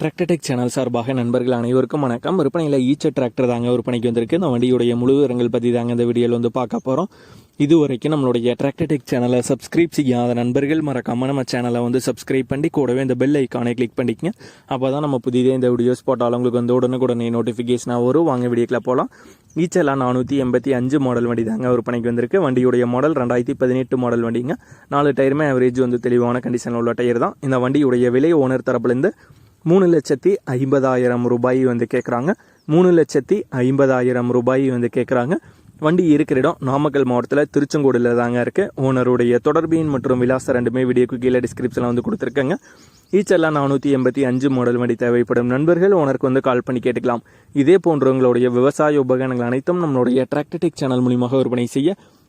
Tractor Tech channel சார்பாக நண்பர்கள் அனைவருக்கும் வணக்கம். விற்பனையில் ஈச்ச டிராக்டர் தாங்க விற்பனைக்கு வந்திருக்கு. இந்த வண்டியுடைய முழு விவரங்கள் பற்றி தாங்க இந்த வீடியோவில் வந்து பார்க்க போகிறோம் இதுவரைக்கும் நம்மளுடைய டிராக்டர்டெக் சேனலை சப்ஸ்கிரைப் செய்யாத நண்பர்கள் மறக்காமல் நம்ம சேனலை வந்து சப்ஸ்கிரைப் பண்ணி கூடவே இந்த பெல் ஐக்கானை கிளிக் பண்ணிக்கங்க. அப்போ தான் நம்ம புதிதே இந்த வீடியோஸ் போட்டாலும் உங்களுக்கு வந்து உடனுக்குடனே நோட்டிஃபிகேஷனாக வரும். வாங்க வீடியோக்கில் போகலாம் ஈச்செல்லாம் நானூற்றி எண்பத்தி அஞ்சு மாடல் வண்டி தாங்க விற்பனைக்கு வந்திருக்கு. வண்டியுடைய மாடல் ரெண்டாயிரத்தி பதினெட்டு மாடல் வண்டிங்க. நாலு டயருமே ஆவரேஜ் வந்து தெளிவான கண்டிஷனில் உள்ள டயர் தான். இந்த வண்டியுடைய விலை ஓனர் தரப்புலேருந்து மூணு லட்சத்தி ஐம்பதாயிரம் ரூபாய் வந்து கேட்குறாங்க மூணு லட்சத்தி ஐம்பதாயிரம் ரூபாய் வந்து கேட்குறாங்க வண்டி இருக்கிற இடம் நாமக்கல் மாவட்டத்தில் திருச்செங்கோடில் தாங்க இருக்குது ஓனருடைய தொடர்பின் மற்றும் விலாசம் ரெண்டுமே வீடியோக்கு கீழே டிஸ்கிரிப்ஷனில் வந்து கொடுத்துருக்கேங்க. ஈச்செல்லாம் நானூற்றி எண்பத்தி அஞ்சு மாடல் வண்டி தேவைப்படும் நண்பர்கள் ஓனருக்கு வந்து கால் பண்ணி கேட்டுக்கலாம். இதே போன்றவங்களுடைய விவசாய உபகரணங்கள் அனைத்தும் நம்மளுடைய டிராக்டர்டெக் சேனல் மூலியமாக விற்பனை செய்ய